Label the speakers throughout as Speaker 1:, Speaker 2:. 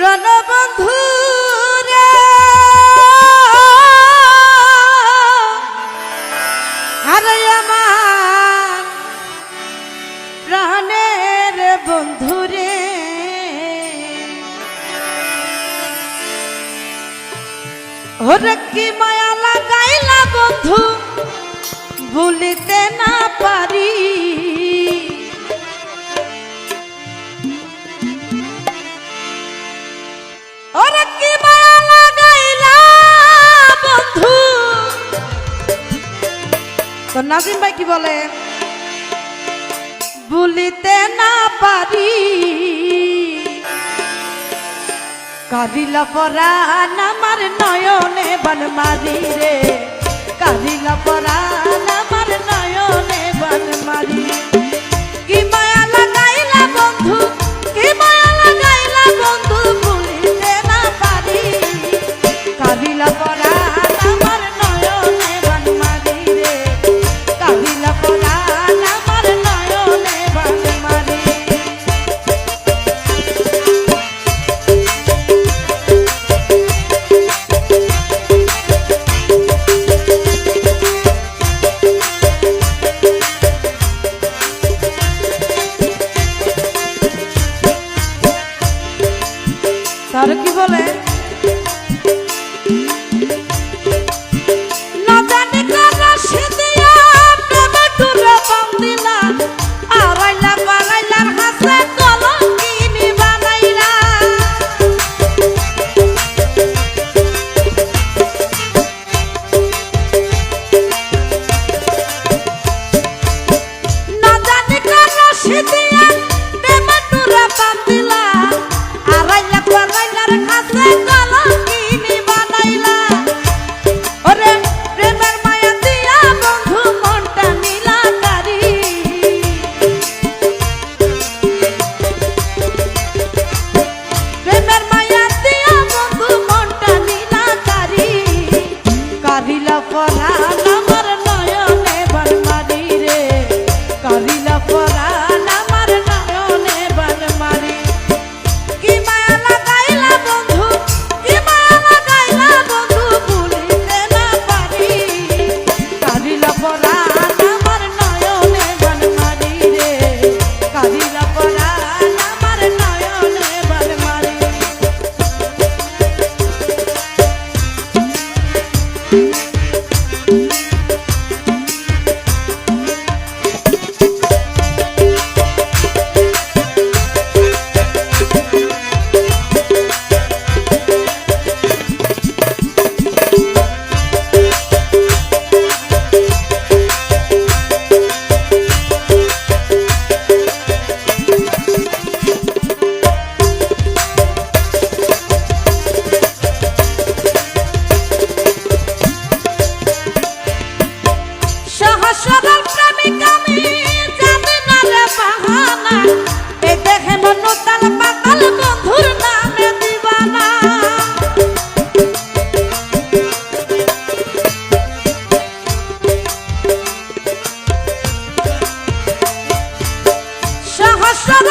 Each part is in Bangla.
Speaker 1: রণবন্ধু প্রাণের বন্ধু রে ওরে কি লাগাইলা বন্ধু ভুলিতে না পারি। নাজিম ভাই কি বলে? ভুলিতে না পারি। কাদিলা পরাণ আমার নয়নে বান মারি রে। কাদিলা পরাণ আমার নয়নে বান দিল পড়া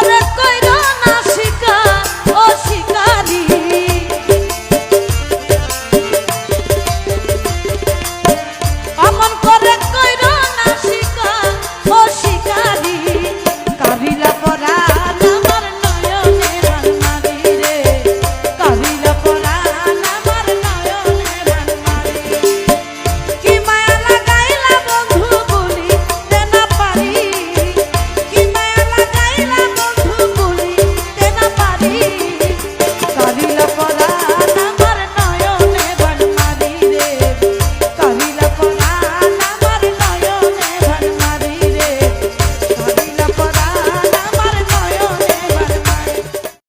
Speaker 1: করে কইরা